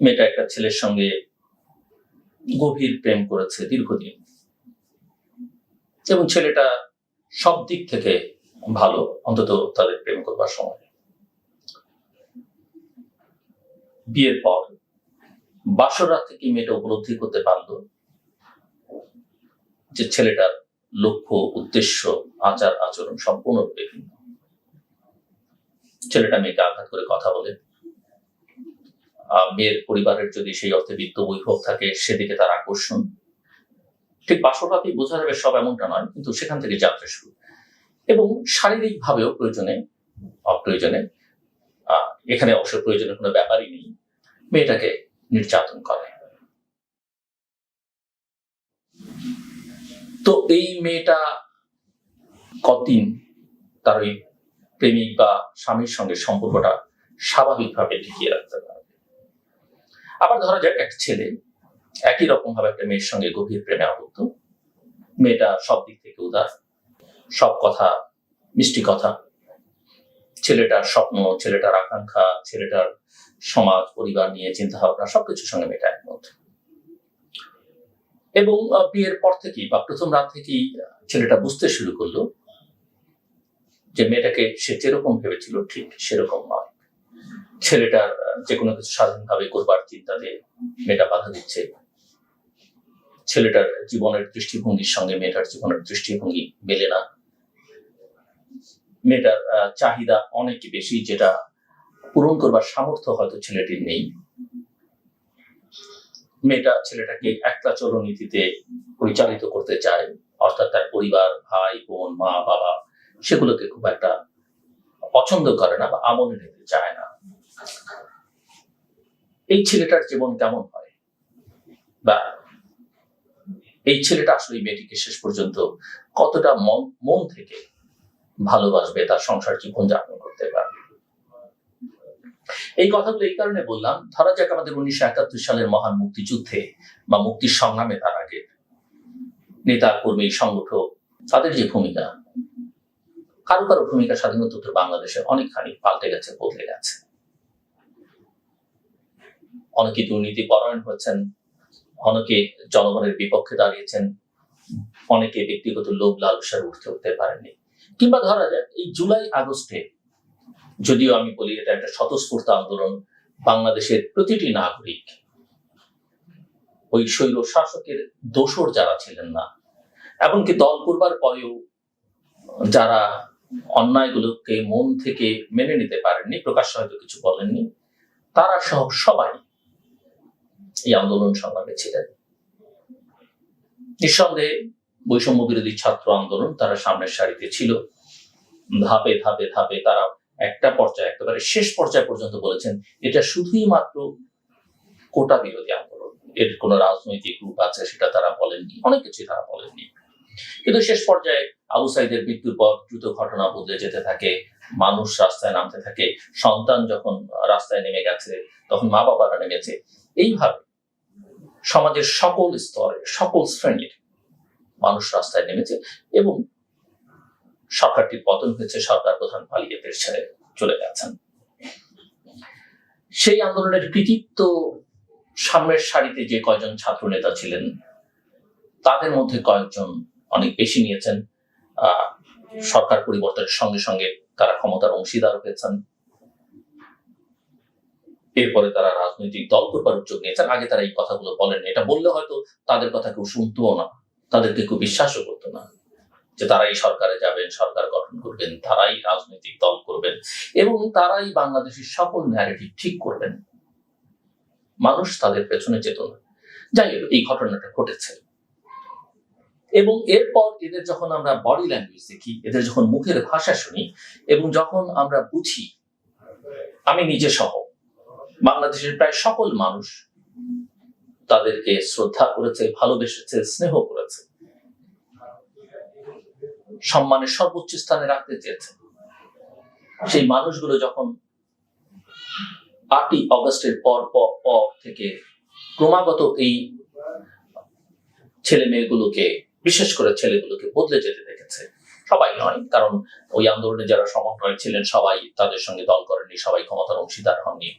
মেয়েটা একটা ছেলের সঙ্গে গভীর প্রেম করেছে দীর্ঘদিন। এবং ছেলেটা সব দিক থেকে ভালো, অন্তত তাদের প্রেম করবার সময়। বিয়ের পর বাসরা থেকে মেয়েটা উপলব্ধি করতে পারল যে ছেলেটার লক্ষ্য, উদ্দেশ্য আচার আচরণ সম্পূর্ণরূপে ছেলেটা মেয়েকে আঘাত করে কথা বলে মেয়ের পরিবারের যদি সেই অর্থে বিত্ত বৈভব থাকে, সেদিকে তার আকর্ষণ। ঠিক বাসরাতেই বোঝা যাবে সব এমনটা নয়, কিন্তু সেখান থেকে যাত্রা শুরু। এবং শারীরিক ভাবেও প্রয়োজনে, অপ্রয়োজনে এখানে অবশ্য প্রয়োজনের কোনো ব্যাপারই নেই। মেয়েটাকে নির্যাতন করে। তো এই মেয়েটা কতদিন তার ওই প্রেমিক বা স্বামীর সঙ্গে সম্পর্কটা স্বাভাবিকভাবে টিকিয়ে রাখতে পারবে আবার ধরা যাক একটা ছেলে একই রকম ভাবে একটা মেয়ের সঙ্গে গভীর প্রেমে আবদ্ধ। মেয়েটা সব দিক থেকে উদার, সব কথা মিষ্টি কথা। ছেলেটার স্বপ্ন, ছেলেটার আকাঙ্ক্ষা, ছেলেটার সমাজ, পরিবার নিয়ে চিন্তা ভাবনা সবকিছুর সঙ্গে মেয়েটা একমত। এবং বিয়ের পর থেকেই বা প্রথম রাত থেকেই ছেলেটা বুঝতে শুরু করল যে মেয়েটাকে সে যেরকম ভেবেছিল ঠিক সেরকম নয়। ছেলেটার যে কোনো কিছু স্বাধীনভাবে করবার চিন্তাতে মেয়েটা বাধা দিচ্ছে। ছেলেটার জীবনের দৃষ্টিভঙ্গির সঙ্গে মেয়েটার জীবনের দৃষ্টিভঙ্গি মেলে না। মেয়েটার চাহিদা অনেক বেশি, যেটা পূরণ করবার সামর্থ্য হয়তো ছেলেটির নেই। মেয়েটা ছেলেটাকে একলা চলনীতিতে পরিচালিত করতে চায়, অর্থাৎ তার পরিবার, ভাই, বোন, মা, বাবা, সেগুলোকে খুব একটা পছন্দ করে না বা আমলে নিতে চায় না। এই ছেলেটার জীবন কেমন হয়? বা এই ছেলেটা আসলে মেয়েটিকে শেষ পর্যন্ত কতটা মন মন থেকে ভালোবাসবে, তার সংসার জীবন যাপন করতে পারবে? এই কথাগুলো এই কারণে বললাম, ধরা যাক আমাদের উনিশশো একাত্তর সালের মহান মুক্তিযুদ্ধে বা মুক্তির সংগ্রামে তার আগে নেতা কর্মী, সংগঠক, তাদের যে ভূমিকা, কারও কারও ভূমিকা স্বাধীনোত্তর বাংলাদেশে অনেকখানি পাল্টে গেছে, বদলে গেছে। অনেকে দুর্নীতি পরায়ণ হয়েছেন অনেকে জনগণের বিপক্ষে দাঁড়িয়েছেন, অনেকে ব্যক্তিগত লোভ লালসার উঠতে উঠতে পারেননি। কিংবা ধরা যাক, এই জুলাই আগস্টে, যদিও আমি বলি এটা একটা স্বতঃস্ফূর্ত আন্দোলন, বাংলাদেশের প্রতিটি নাগরিক, ওই স্বৈর শাসকের দোসর যারা ছিলেন না, এমনকি দল করবার পরেও যারা অন্যায়গুলোকে মন থেকে মেনে নিতে পারেননি, প্রকাশ্য হয়তো কিছু বলেননি, তারা সহ সবাই এই আন্দোলন সংগ্রামে ছিলেন। নিঃসন্দেহে বৈষম্য বিরোধী ছাত্র আন্দোলন তারা সামনের সারিতে ছিল। ধাপে ধাপে ধাপে তারা একটা পর্যায়ে, একেবারে শেষ পর্যায়ে পর্যন্ত বলেছেন, এটা শুধুই মাত্র কোটা বিরোধী আন্দোলন। এর কোন রাজনৈতিক রূপ আছে সেটা তারা বলেননি। অনেক কিছুই তারা বলেননি। কিন্তু শেষ পর্যায়ে আবু সাইদের মৃত্যুর পর দ্রুত ঘটনা বদলে যেতে থাকে, মানুষ রাস্তায় নামতে থাকে, সন্তান যখন রাস্তায় নেমে গেছে, তখন মা বাবারা নেমেছে। এইভাবে সমাজের সকল স্তরে, সকল শ্রেণির মানুষ রাস্তায় নেমেছে এবং সরকারটির পতন হয়েছে, সরকার প্রধান পালিয়ে ছেড়ে চলে গেছেন। সেই আন্দোলনের কৃতিত্ব সামনের সারিতে যে কয়জন ছাত্র নেতা ছিলেন, তাদের মধ্যে কয়েকজন অনেক বেশি নিয়েছেন। সরকার পরিবর্তনের সঙ্গে সঙ্গে তারা ক্ষমতার অংশীদার হয়েছেন। এরপরে তারা রাজনৈতিক দল করবার উদ্যোগ নিয়েছেন। আগে তারা এই কথাগুলো বলেননি। এটা বললে হয়তো তাদের কথা কেউ শুনতোও না। তাদেরকে কেউ বিশ্বাসও করতো না যে তারাই সরকারে যাবেন, সরকার গঠন করবেন, তারাই রাজনৈতিক দল করবেন এবং তারাই বাংলাদেশের সকল ন্যারেটিভ ঠিক করবেন। মানুষ তাদের পেছনে যেত না। যাই হোক, এই ঘটনাটা ঘটেছে। এবং এরপর এদের যখন আমরা বডি ল্যাঙ্গুয়েজ দেখি, এদের যখন মুখের ভাষা শুনি এবং যখন আমরা বুঝি, আমি নিজে সহ বাংলাদেশের প্রায় সকল মানুষ তাদেরকে শ্রদ্ধা করেছে, ভালোবেসেছে, স্নেহ করেছে। সম্মানের সর্বোচ্চ স্থানে রাখতে চেয়েছে। সেই মানুষগুলো যখন আটই অগস্টের পর পর থেকে ক্রমাগত এই ছেলে মেয়েগুলোকে, বিশেষ করে ছেলেগুলোকে বদলে যেতে দেখেছে। সবাই নয়, কারণ ওই আন্দোলনে যারা সমন্বয় ছিলেন সবাই তাদের সঙ্গে দল করেননি, সবাই ক্ষমতার অংশীদার হননি।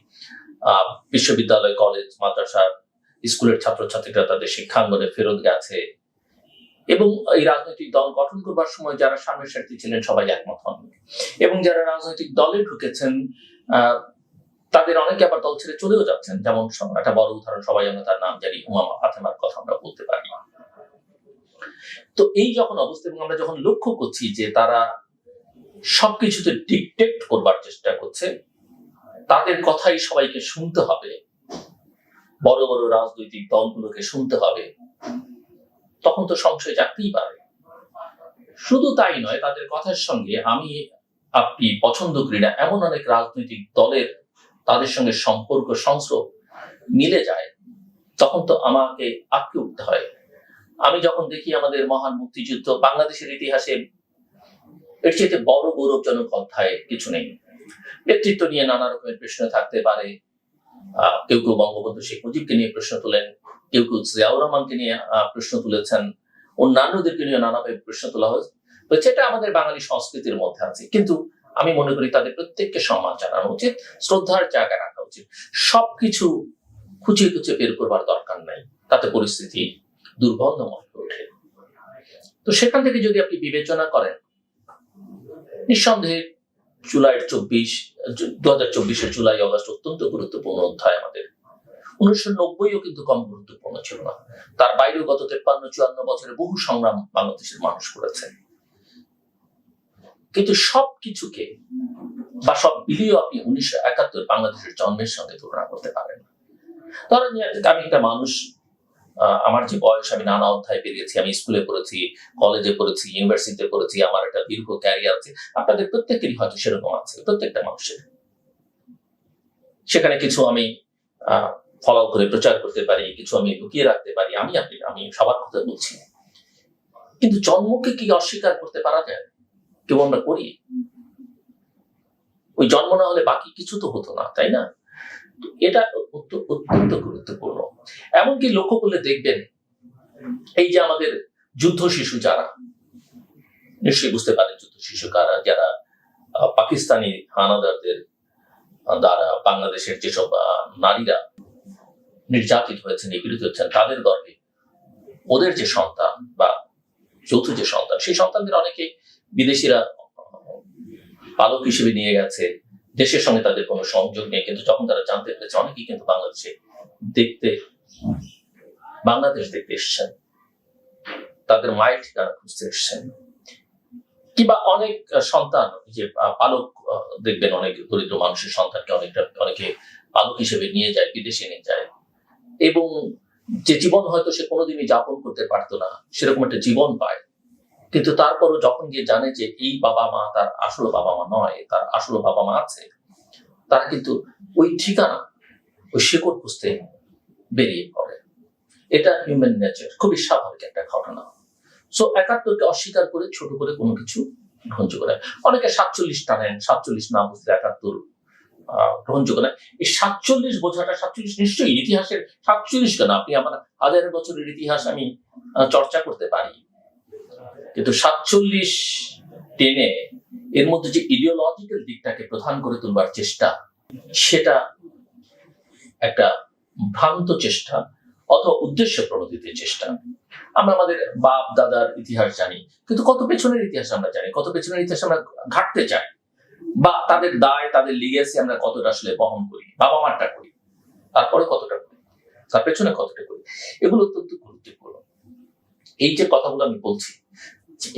বিশ্ববিদ্যালয়, কলেজ মাদ্রাসা স্কুলের ছাত্রছাত্রীরা তাদের শিক্ষাঙ্গনে ফেরত গেছে। এবং এই রাজনৈতিক দল গঠন করবার সময় যারা সামনের ছিলেন সবাই একমত হন। এবং যারা রাজনৈতিক দলে ঢুকেছেন তাদের অনেকে আবার দল ছেড়ে চলেও যাচ্ছেন। যেমন একটা বড় উদাহরণ, সবাই আমরা তার নাম জানি, উমামা ফাতেমার কথা আমরা বলতে পারি। তো এই যখন অবস্থা, এবং আমরা যখন লক্ষ্য করছি যে তারা সবকিছুতে ডিকটেক্ট করবার চেষ্টা করছে তাদের কথাই সবাইকে শুনতে হবে। বড় বড় রাজনৈতিক দলগুলোকে শুনতে হবে। তখন তো সংশয় জাগতেই পারে। শুধু তাই নয়, তাদের কথার সঙ্গে আমি আপনি পছন্দ করি না, এমন অনেক রাজনৈতিক দলের তাদের সঙ্গে সম্পর্ক, সংস্রব মিলে যায়, তখন তো আমাকে আটকে উঠতে হয়। আমি যখন দেখি আমাদের মহান মুক্তিযুদ্ধ, বাংলাদেশের ইতিহাসে এর চেয়ে বড় গৌরবজনক অধ্যায় কিছু নেই। নেতৃত্ব নিয়ে নানা রকমের প্রশ্ন থাকতে পারে। কেউ কেউ বঙ্গবন্ধু শেখ মুজিবকে নিয়ে প্রশ্ন তোলেন, কেউ কেউ জিয়াউর রহমানকে নিয়ে প্রশ্ন তুলেছেন, অন্যান্যদেরকে নিয়ে নানাভাবে প্রশ্ন তোলা হয়েছে। সেটা আমাদের বাঙালি সংস্কৃতির মধ্যে আছে। কিন্তু আমি মনে করি তাদের প্রত্যেককে সম্মান জানানো উচিত, শ্রদ্ধার জায়গা রাখা উচিত। সবকিছু খুঁচিয়ে খুঁচিয়ে বের করবার দরকার নাই। তাতে পরিস্থিতি দুর্গন্ধময় হয়ে ওঠে। তো সেখান থেকে যদি আপনি বিবেচনা করেন, নিঃসন্দেহে জুলাই চব্বিশ দু হাজার চব্বিশের জুলাই, অগস্ট অত্যন্ত গুরুত্বপূর্ণ অধ্যায় আমাদের। উনিশশো নব্বইও কিন্তু কম গুরুত্বপূর্ণ ছিল না। তার বাইরেও গত তেপ্পান্ন, চুয়ান্ন বছরে বহু সংগ্রাম বাংলাদেশের মানুষ করেছে। কিন্তু সব কিছুকে বা সব বিলিও আপনি উনিশশো একাত্তর বাংলাদেশের জন্মের সঙ্গে তুলনা করতে পারেন ধরেন আমি একটা মানুষ আমার যে বয়স, আমি নানা অধ্যায় পেরিয়েছি, আমি স্কুলে পড়েছি কলেজে পড়েছি ইউনিভার্সিটিতে পড়েছি, আমার একটা দীর্ঘ ক্যারিয়ার আছে। আপনাদের প্রত্যেকেরই হয়তো সেরকম আছে, প্রত্যেকটা মানুষের। সেখানে কিছু আমি ফলো করে, প্রচার করতে পারি, কিছু আমি লুকিয়ে রাখতে পারি, আমি আপনি, আমি সবার কথা বলছি। কিন্তু জন্মকে কি অস্বীকার করতে পারা যায়? কেউ আমরা করি? ওই জন্ম না হলে বাকি কিছু তো হতো না, তাই না? এটা অত্য- অত্যন্ত গুরুত্বপূর্ণ। এমনকি লক্ষ্য করলে দেখবেন, এই যে আমাদের যুদ্ধ শিশু যারা, নিশ্চয়ই বুঝতে পারেন যুদ্ধ শিশু কারা, যারা পাকিস্তানি হানাদারদের দ্বারা বাংলাদেশের যেসব নারীরা নির্যাতিত হয়েছেন, নিপীড়িত হচ্ছেন তাদের গর্ভে ওদের যে সন্তান বা যৌথ যে সন্তান, সেই সন্তানদের অনেকে বিদেশিরা পালক হিসেবে নিয়ে গেছে দেশের সঙ্গে তাদের কোনো সংযোগ নেই। কিন্তু যখন তারা জানতে পেরেছে, অনেকেই কিন্তু বাংলাদেশে দেখতে, বাংলাদেশ দেখতে এসছেন। তাদের মায়ের ঠিকানা খুঁজতে এসছেন। কিংবা অনেক সন্তান যে পালক দেখবেন অনেক দরিদ্র মানুষের সন্তানকে অনেকটা, অনেকে পালক হিসেবে নিয়ে যায়, বিদেশে নিয়ে যায়। এবং যে জীবন হয়তো সে কোনোদিনই যাপন করতে পারতো না, সেরকম একটা জীবন পায়। কিন্তু তারপরও যখন গিয়ে জানে যে এই বাবা মা তার আসল বাবা মা নয়, তার আসল বাবা মা আছে, তারা কিন্তু ওই ঠিকানা, ওই শেকড় খুঁজতে বেরিয়ে পড়ে। এটা হিউম্যান নেচার খুবই স্বাভাবিক একটা ঘটনা। সো একাত্তরকে অস্বীকার করে, ছোট করে কোনো কিছু গ্রহণযোগ্য করে অনেকে সাতচল্লিশ টানেন, সাতচল্লিশ না বুঝলে একাত্তর গ্রহণযোগ্য নয়। এই সাতচল্লিশ বোঝাটা, সাতচল্লিশ নিশ্চয়ই ইতিহাসের সাতচল্লিশ কেন? আপনি আমার হাজার বছরের ইতিহাস আমি চর্চা করতে পারি। কিন্তু সাতচল্লিশ টেনে এর মধ্যে যে ইডিওলজিক্যাল দিকটাকে প্রধান করে তুলবার চেষ্টা, সেটা একটা ভ্রান্ত চেষ্টা অথবা উদ্দেশ্য প্রণোদিতের চেষ্টা। আমরা আমাদের বাপ, দাদার ইতিহাস জানি, কিন্তু কত পেছনের ইতিহাস আমরা জানি, কত পেছনের ইতিহাস আমরা ঘাটতে চাই, বা তাদের দায়, তাদের লিগেসি আমরা কতটা আসলে বহন করি বাবা মারটা করি, তারপরে কতটা করি, তার পেছনে কতটা করি, এগুলো অত্যন্ত গুরুত্বপূর্ণ। এই যে কথাগুলো আমি বলছি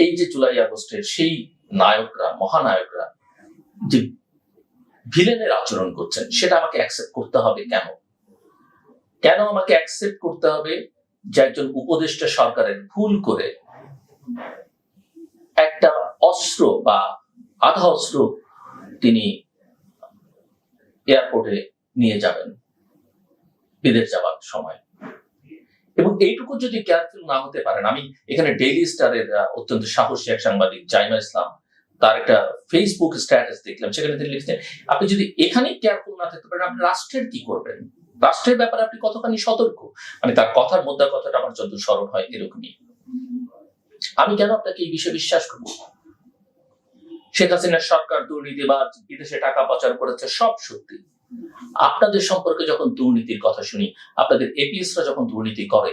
এই যে জুলাই আগস্টের সেই নায়করা, মহানায়করা যে ভিলেনের আচরণ করছেন, সেটা আমাকে অ্যাকসেপ্ট করতে হবে কেন? কেন আমাকে অ্যাকসেপ্ট করতে হবে যে একজন উপদেষ্টা সরকারের ভুল করে একটা অস্ত্র বা আধা অস্ত্র তিনি এয়ারপোর্টে নিয়ে যাবেন, বিদেশ যাবার সময়? এবং এইটুকু যদি কেয়ারফুল না হতে পারেন, আমি এখানে ডেইলি স্টারের অত্যন্ত সাহসী এক সাংবাদিক, জাইমা ইসলাম, তার একটা ফেসবুক স্ট্যাটাস দেখলাম, সেখানে তিনি লিখছেন, আপনি যদি এখানেই কেয়ারফুল না থাকতে পারেন, আপনি রাষ্ট্রের কি করবেন? রাষ্ট্রের ব্যাপারে আপনি কতখানি সতর্ক? মানে তার কথার মধ্যে কথাটা আমার যত স্মরণ হয় এরকমই। আমি কেন আপনাকে এই বিষয়ে বিশ্বাস করব? শেখ হাসিনার সরকার দুর্নীতিবাজ, বিদেশে টাকা পাচার করেছে, সব সত্যি। আপনাদের সম্পর্কে যখন দুর্নীতির কথা শুনি, আপনাদের এপিএসরা যখন দুর্নীতি করে,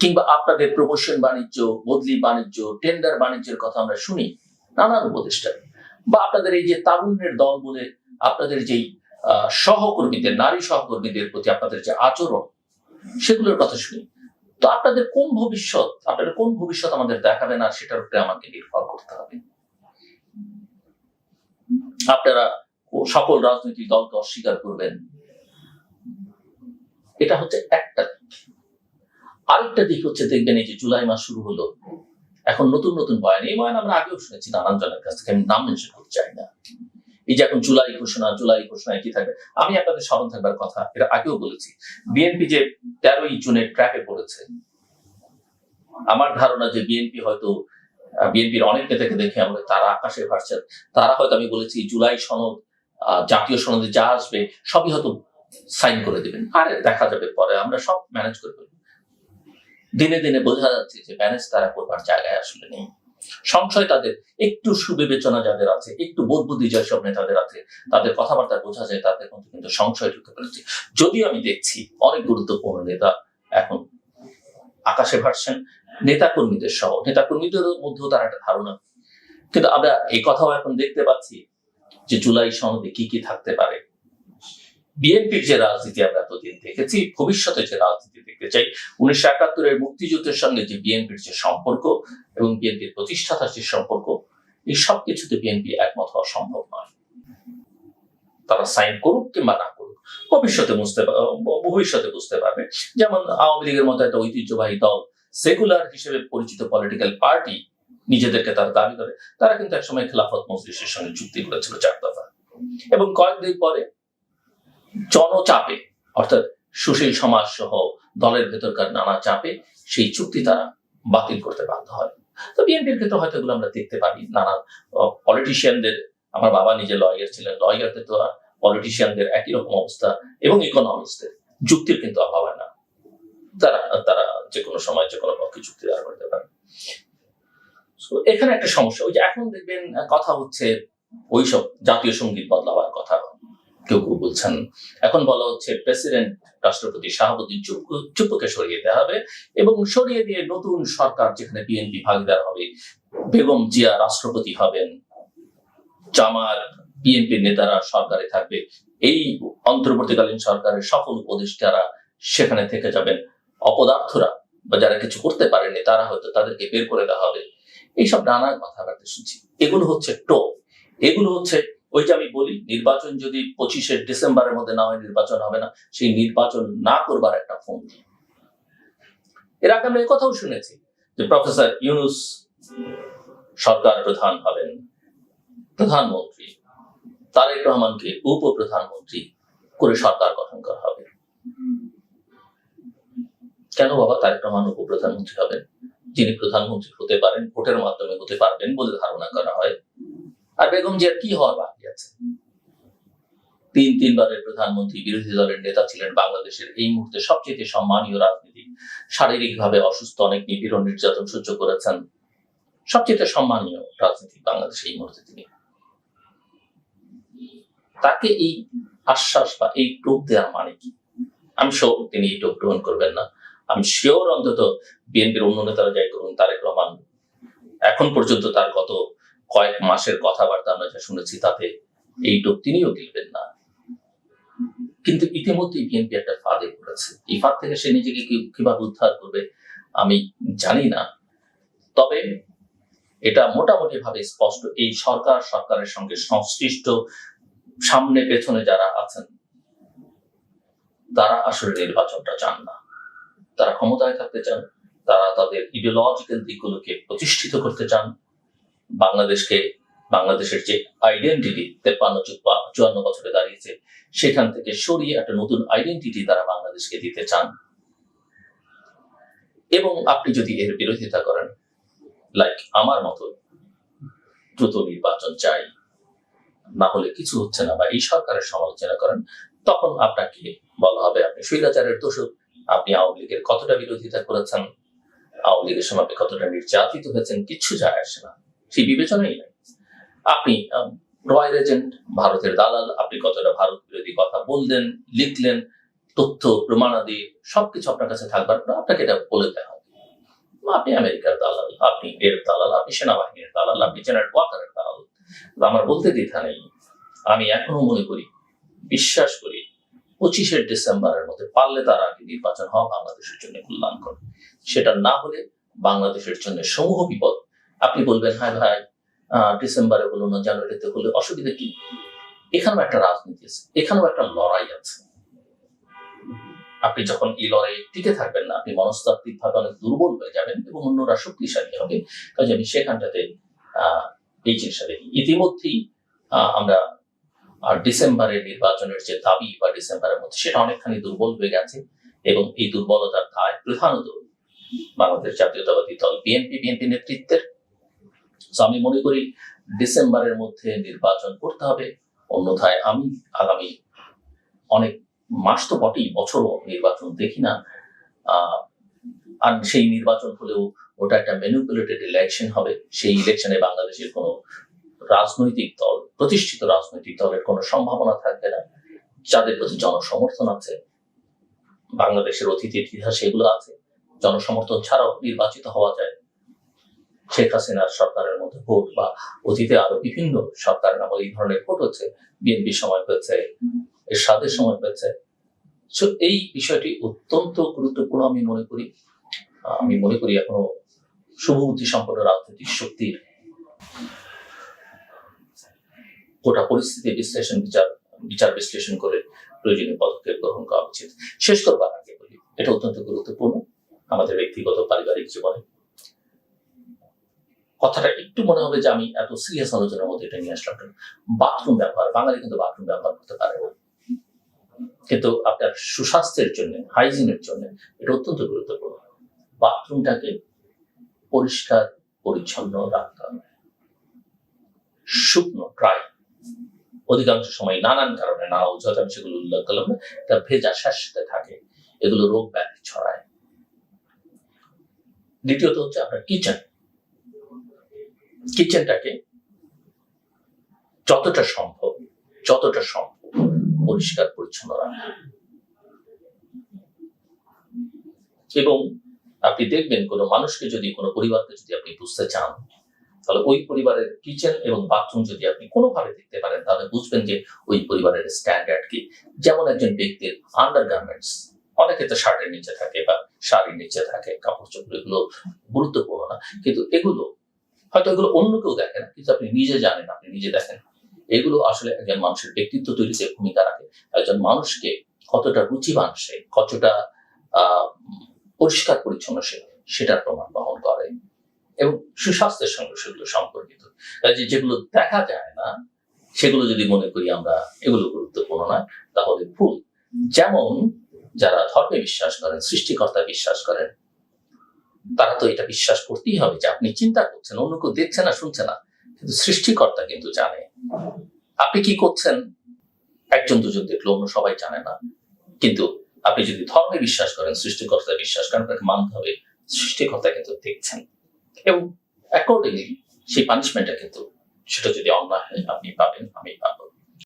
কিংবা আপনাদের প্রমোশন বাণিজ্য, বদলি বাণিজ্য টেন্ডার বাণিজ্যের কথা আমরা শুনি, নানান উপদেষ্টা, বা আপনাদের এই যে তারুণ্যের দল বলে আপনাদের যেই সহকর্মীদের, নারী সহকর্মীদের প্রতি আপনাদের যে আচরণ, সেগুলোর কথা শুনি। তো আপনাদের কোন ভবিষ্যৎ, আপনাদের কোন ভবিষ্যৎ আমাদের দেখাবেন আর সেটার উপরে আমাকে নির্ভর করতে হবে। আপনারা সকল রাজনৈতিক দলকে অস্বীকার করবেন। এটা হচ্ছে একটা দিক। আরেকটা দিক হচ্ছে দেখবেন এই যে জুলাই মাস শুরু হলো। এখন নতুন নতুন বয়ান। এই বয়ান আমরা আগেও শুনেছি নানান কাছ থেকে। আমি নাম মেনশন করতে চাই না। এই যে এখন জুলাই ঘোষণা, জুলাই ঘোষণায় কি থাকবে? আমি আপনাদের স্মরণ থাকবার কথা, এটা আগেও বলেছি। বিএনপি যে তেরোই জুনের ট্র্যাপে পড়েছে, আমার ধারণা যে বিএনপি হয়তো, বিএনপির অনেক নেতাকে দেখে আমরা তারা আকাশে ভাসছেন তারা হয়তো আমি বলেছি, জুলাই সনদ জাতীয় সনদে যা আসবে, সবই হয়তো সাইন করে দেবেন। আরে দেখা যাবে পরে আমরা সব ম্যানেজ করে ফেলব। দিনে দিনে বোঝা যাচ্ছে যে ম্যানেজ তারা করবার জায়গায় আসলে নেই। সংশয় তাদের, একটু সুবিবেচনা যাদের আছে, একটু বোধ বুদ্ধি যেসব নেতাদের আছে, তাদের কথাবার্তা বোঝা যায়, তাদের মধ্যে কিন্তু সংশয় ঢুকে ফেলেছে যদিও আমি দেখছি অনেক গুরুত্বপূর্ণ নেতা এখন আকাশে ভাসছেন নেতা কর্মীদের সহ। নেতা কর্মীদের মধ্যেও তার একটা ধারণা। কিন্তু আমরা এই কথাও এখন দেখতে পাচ্ছি যে জুলাই সনদে কি কি থাকতে পারে। বিএনপির যে রাজনীতি আমরা এতদিন দেখেছি, ভবিষ্যতে যে রাজনীতি দেখতে চাই, উনিশশো একাত্তরের মুক্তিযুদ্ধের সঙ্গে যে বিএনপির যে সম্পর্ক এবং বিএনপির প্রতিষ্ঠাতার যে সম্পর্ক, এই সব কিছুতে বিএনপি একমত হওয়া সম্ভব নয়। তারা সাইন করুক কিংবা না করুক, ভবিষ্যতে বুঝতে ভবিষ্যতে বুঝতে পারবে। যেমন আওয়ামী লীগের মতো একটা ঐতিহ্যবাহী দল, সেকুলার হিসেবে পরিচিত পলিটিক্যাল পার্টি নিজেদেরকে তারা দাবি করে, তারা কিন্তু একসময় খেলাফত মজলিসের সঙ্গে চুক্তি করেছিল চার দফা। এবং কয়েকদিন পরে জনচাপে, অর্থাৎ সুশীল সমাজ সহ দলের ভেতরকার নানা চাপে সেই চুক্তি তারা বাতিল করতে বাধ্য হয়। তো বিএনপির ক্ষেত্রে হয়তো এগুলো আমরা দেখতে পারি। নানা পলিটিশিয়ানদের আমার বাবা নিজে লয়ার ছিলেন লয়ারদের তো পলিটিশিয়ানদের একই রকম অবস্থা এবং ইকোনমিক্সদের যুক্তির কিন্তু অভাব হয় না। তারা তারা যে কোনো সময়, যে কোনো পক্ষে যুক্তি দাঁড় করতে পারে। এখানে একটা সমস্যা। ওই যে এখন দেখবেন কথা হচ্ছে ওইসব জাতীয় সংগীত বদলাবার কথা। কেউ কেউ বলছেন, এখন বলা হচ্ছে প্রেসিডেন্ট রাষ্ট্রপতি শাহাবুদ্দিন চুপ্পুকে সরিয়ে দেওয়া হবে এবং সরিয়ে দিয়ে নতুন সরকার যেখানে বিএনপি ভাগিদার হবে, বেগম জিয়া রাষ্ট্রপতি হবেন। জামার বিএনপির নেতারা সরকারে থাকবে। এই অন্তর্বর্তীকালীন সরকারের সফল উপদেষ্টারা সেখানে থেকে যাবেন। অপদার্থরা বা যারা কিছু করতে পারেনি তারা হয়তো তাদেরকে বের করে দেওয়া হবে। এইসব নানা কথাবার্তা শুনছি। এগুলো হচ্ছে টো এগুলো হচ্ছে ওই যে আমি বলি, নির্বাচন যদি পঁচিশে ডিসেম্বরের মধ্যে না হয় নির্বাচন হবে না, সেই নির্বাচন না করবার একটা ফোন এর আগে আমরা কথাও শুনেছি যে প্রফেসর ইউনুস সরকার প্রধান হবেন। প্রধানমন্ত্রী তারেক রহমানকে উপপ্রধানমন্ত্রী করে সরকার গঠন করা হবে। কেন বাবা তারেক রহমান উপপ্রধানমন্ত্রী হবেন? যিনি প্রধানমন্ত্রী হতে পারেন, ভোটের মাধ্যমে হতে পারবেন বলে ধারণা করা হয়। আর বেগম জিয়ার কি হওয়ার বাকি আছে? তিন তিনবারের প্রধানমন্ত্রী, বিরোধী দলের নেতা ছিলেন বাংলাদেশের এই মুহূর্তে সবচেয়ে সম্মানীয় রাজনীতি শারীরিকভাবে অসুস্থ, অনেক নিপীড়ন নির্যাতন সহ্য করেছেন। সবচেয়ে সম্মানীয় রাজনীতি বাংলাদেশে এই মুহূর্তে তিনি। তাকে এই আশ্বাস বা এই টোপ দেওয়ার মানে কি? আমি শিওর তিনি এই টোপ গ্রহণ করবেন না। আমি শিওর অন্তত বিএনপির অন্য নেতারা যাই করুন, তারেক রহমান এখন পর্যন্ত তার গত কয়েক মাসের কথাবার্তা আমরা যা শুনেছি তাতে এই টোপ তিনিও গিলবেন না। কিন্তু ইতিমধ্যেই বিএনপি একটা ফাঁদে পড়েছে। এই ফাঁদ থেকে সে নিজেকে কীভাবে উদ্ধার করবে আমি জানি না। তবে এটা মোটামুটি ভাবে স্পষ্ট, এই সরকার সরকারের সঙ্গে সংশ্লিষ্ট সামনে পেছনে যারা আছেন, তারা আসলে নির্বাচনটা চান না। তারা ক্ষমতায় থাকতে চান, তারা তাদের ইডিওলজিক্যাল দিকগুলোকে প্রতিষ্ঠিত করতে চান, বাংলাদেশকে, বাংলাদেশের যে আইডেন্টিটি তেপ্পান্ন চুয়ান্ন বছরে দাঁড়িয়েছে, সেখান থেকে সরিয়ে একটা নতুন আইডেন্টিটি তারা বাংলাদেশকে দিতে চান। এবং আপনি যদি এর বিরোধিতা করেন লাইক আমার মতো দ্রুত নির্বাচন চাই, না হলে কিছু হচ্ছে না বা এই সরকারের সমালোচনা করেন, তখন আপনাকে বলা হবে আপনি স্বৈরাচারের দোষক আপনি আওয়ামী লীগের কতটা বিরোধিতা করেছেন, আওয়ামী লীগের সময় আপনি কতটা নির্যাতিত হয়েছেন কিচ্ছু যায় আসে না। সেই বিবেচনাই নেই। আপনি রয়্যাল এজেন্ট ভারতের দালাল, আপনি কতটা ভারত বিরোধী কথা বললেন, লিখলেন, তথ্য, প্রমাণাদি, সবকিছু আপনার কাছে থাকবার পর আপনাকে এটা বলে দেওয়া হবে। আপনি আমেরিকার দালাল, আপনি এর দালাল, আপনি সেনাবাহিনীর দালাল, আপনি জেনারেল ওয়াকারের দালাল। আমার বলতে দ্বিধা নেই। আমি এখনও মনে করি, বিশ্বাস করি পঁচিশে ডিসেম্বরের মধ্যে পারলে তার আগে নির্বাচন হওয়া বাংলাদেশের জন্য কল্যাণকর। সেটা না হলে বাংলাদেশের জন্য সমূহ বিপদ। আপনি বলবেন হ্যাঁ ভাই ডিসেম্বরে হলো না জানুয়ারিতে হলে অসুবিধা কি? এখানেও একটা রাজনীতি আছে এখানেও একটা লড়াই আছে। আপনি যখন এই লড়াইয়ে টিকে থাকবেন না আপনি মনস্তাত্ত্বিক ভাবে অনেক দুর্বল হয়ে যাবেন এবং অন্যরা শক্তিশালী হবে। কাজে আমি সেখানটাতে আহ, এই জিনিসটা দেখি। ইতিমধ্যেই আমরা আর ডিসেম্বরের নির্বাচনের যে দাবি বা ডিসেম্বরের মধ্যে, সেটা অনেকখানি দুর্বল হয়ে গেছে এবং এই দুর্বলতার দায় প্রধানত বাংলাদেশ জাতীয়তাবাদী দল, বিএনপি বিএনপি নেতৃত্বের। আমি মনে করি ডিসেম্বরের মধ্যে নির্বাচন করতে হবে। অন্যথায় আমি আগামী অনেক মাস তো বটেই, বছরও নির্বাচন দেখি না। আর সেই নির্বাচন হলেও ওটা একটা ম্যানিপুলেটেড ইলেকশন হবে। সেই ইলেকশনে বাংলাদেশের কোনো রাজনৈতিক দল প্রতিষ্ঠিত রাজনৈতিক দলের কোনো সম্ভাবনা থাকবে না যাদের প্রতি জনসমর্থন আছে বাংলাদেশের অতীতের ইতিহাস এগুলো আছে জনসমর্থন ছাড়াও নির্বাচিত হওয়া যায়। শেখ হাসিনার সরকারের মধ্যে ভোট বা অতীতে আরও বিভিন্ন সরকারের আমলে এই ধরনের ভোট হচ্ছে বিএনপি সময় পেয়েছে এরশাদের সময় পেয়েছে So, এই বিষয়টি অত্যন্ত গুরুত্বপূর্ণ আমি মনে করি। আমি মনে করি এখনও শুভবুদ্ধি সম্পন্ন রাজনৈতিক শক্তির গোটা পরিস্থিতি বিশ্লেষণ, বিচার বিচার বিশ্লেষণ করে প্রয়োজনীয় পদক্ষেপ গ্রহণ করা উচিত। শেষ করবার আগে বলি, এটা অত্যন্ত গুরুত্বপূর্ণ আমাদের ব্যক্তিগত পারিবারিক জীবনে। কথাটা একটু মনে হবে যে আমি এত সিরিয়াস আলোচনার মধ্যে এটা নিয়ে আসলাম? বাথরুম ব্যবহার, বাঙালি কিন্তু বাথরুম ব্যবহার করতে পারে কিন্তু আপনার সুস্বাস্থ্যের জন্য হাইজিনের জন্য এটা অত্যন্ত গুরুত্বপূর্ণ। বাথরুমটাকে পরিষ্কার, পরিচ্ছন্ন রাখতে হবে। শুকনো ড্রাই অধিকাংশ সময় নানান কারণে নানা অজুহাত আমি সেগুলো উল্লেখ করলাম না। এটা ভেজা শ্বাসতে থাকে, এগুলো রোগ ব্যাধি ছড়ায়। দ্বিতীয়ত হচ্ছে আপনার কিচেন। কিচেনটাকে যতটা সম্ভব যতটা সম্ভব পরিষ্কার, পরিচ্ছন্ন রাখা। এবং আপনি দেখবেন কোনো মানুষকে যদি, কোনো পরিবারকে যদি আপনি বুঝতে চান তাহলে ওই পরিবারের কিচেন এবং বাথরুম যদি আপনি কোনোভাবে দেখতে পারেন, তাহলে বুঝবেন যে ওই পরিবারের স্ট্যান্ডার্ড কি। যেমন একজন ব্যক্তির আন্ডার গার্মেন্টস অনেকে তো শার্টের নিচে থাকে বা শাড়ির নিচে থাকে কাপড় চোপড় এগুলো গুরুত্বপূর্ণ না। কিন্তু এগুলো, হয়তো এগুলো অন্য কেউ দেখে না, কিন্তু আপনি নিজে জানেন, আপনি নিজে দেখেন। এগুলো আসলে একজন মানুষের ব্যক্তিত্ব তৈরিতে ভূমিকা রাখে। একজন মানুষকে কতটা রুচিবান সে, কতটা পরিষ্কার পরিচ্ছন্ন সে, সেটার প্রমাণ বহন করে। এবং সুস্বাস্থ্যের সঙ্গে সেগুলো সম্পর্কিত। কাজে যেগুলো দেখা যায় না, সেগুলো যদি মনে করি আমরা এগুলো গুরুত্বপূর্ণ না তাহলে ভুল। যেমন যারা ধর্মে বিশ্বাস করেন, সৃষ্টিকর্তা বিশ্বাস করেন, তারা তো এটা বিশ্বাস করতেই হবে যে আপনি চিন্তা করছেন, অন্য কেউ দেখছে না, শুনছে না। কিন্তু সৃষ্টিকর্তা কিন্তু জানে। আপনি কি করছেন? একজন, দুজন দেখল অন্য সবাই জানে না। কিন্তু আপনি যদি ধর্মে বিশ্বাস করেন সৃষ্টিকর্তা বিশ্বাস করেন, আপনাকে মানতে হবে, সৃষ্টিকর্তা কিন্তু দেখছেন। এবং অ্যাকর্ডিংলি সেই পানিশমেন্টটা কিন্তু সেটা যদি অন্যায় হয় আপনি পাবেন আমি পাবো।